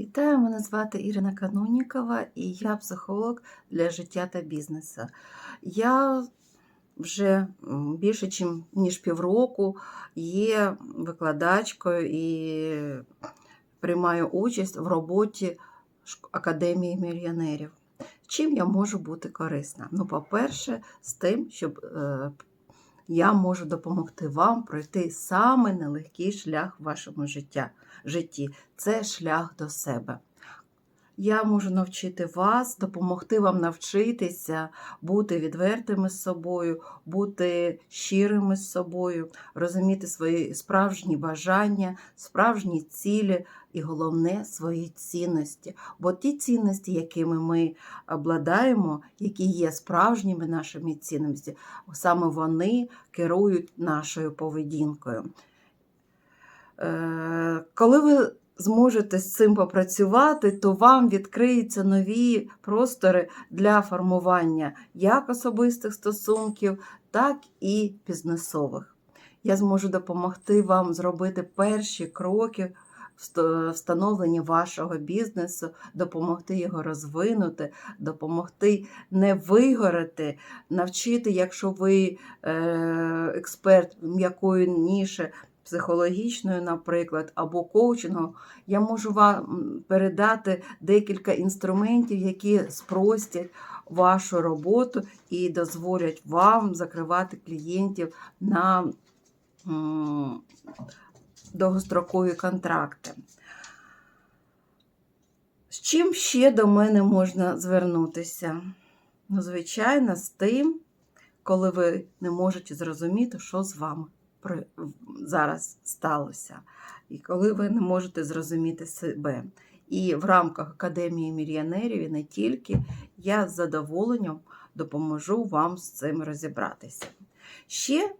Вітаю, мене звати Ірина Канунікова і я психолог для життя та бізнесу. Я вже більше ніж півроку є викладачкою і приймаю участь в роботі Академії мільйонерів. Чим я можу бути корисна? Ну, по-перше, з тим, щоб е, я можу допомогти вам пройти саме нелегкий шлях в вашому житті це шлях до себе. Я можу навчити вас, допомогти вам навчитися бути відвертими з собою, бути щирими з собою, розуміти свої справжні бажання, справжні цілі і головне свої цінності. Бо ті цінності, якими ми обладаємо, які є справжніми нашими цінностями, саме вони керують нашою поведінкою. Е, Коли ви зможете з цим попрацювати, то вам відкриються нові простори для формування як особистих стосунків, так і бізнесових. Я зможу допомогти вам зробити перші кроки встановленні вашого бізнесу, допомогти його розвинути, допомогти не вигорати, навчити, якщо ви е, експерт м'якої ніші, психологічною, наприклад, або коучингу, я можу вам передати декілька інструментів, які спростять вашу роботу і дозволять вам закривати клієнтів на довгострокові контракти. З чим ще до мене можна звернутися? Ну, звичайно, з тим, коли ви не можете зрозуміти, що з вами зараз сталося, і коли ви не можете зрозуміти себе. І в рамках Академії мільйонерів і не тільки я з задоволенням допоможу вам з цим розібратися. Ще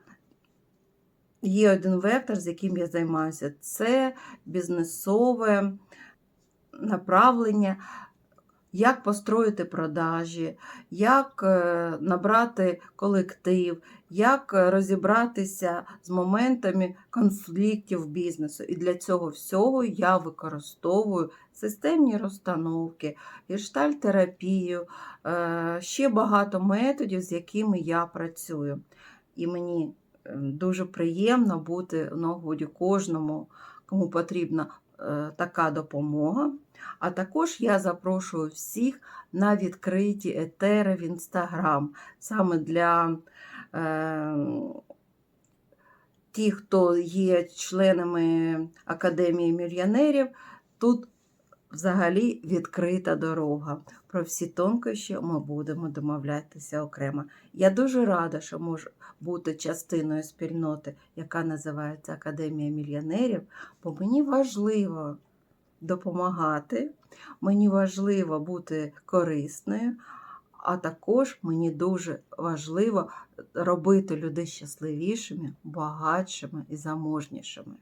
є один вектор, з яким я займаюся, це бізнесове направлення, як построїти продажі, як е, набрати колектив, як е, розібратися з моментами конфліктів бізнесу. І для цього всього я використовую системні розстановки, гештальтерапію, е, ще багато методів, з якими я працюю. І мені е, дуже приємно бути в нагоді кожному, кому потрібна така допомога. А також я запрошую всіх на відкриті етери в Інстаграм саме для е, тих, хто є членами Академії мільйонерів. Тут взагалі відкрита дорога. Про всі тонкощі ми будемо домовлятися окремо. Я дуже рада, що можу бути частиною спільноти, яка називається Академія мільйонерів, бо мені важливо допомагати, мені важливо бути корисною, а також мені дуже важливо робити людей щасливішими, багатшими і заможнішими.